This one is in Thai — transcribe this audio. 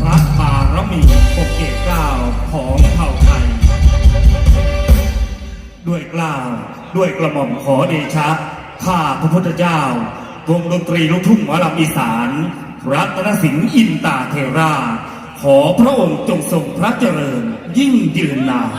พระบารมีปกเกตกล้าของเผ่าไทย ด้วยกล้าวด้วยกระหม่อมขอเดชะข้าพระพุทธเจ้าวงดนตรีลูกทุ่งหมอลำอีสาน รัตนสิงห์อินตาเทรา ขอพระองค์จงทรงพระเจริญยิ่งยืนนาน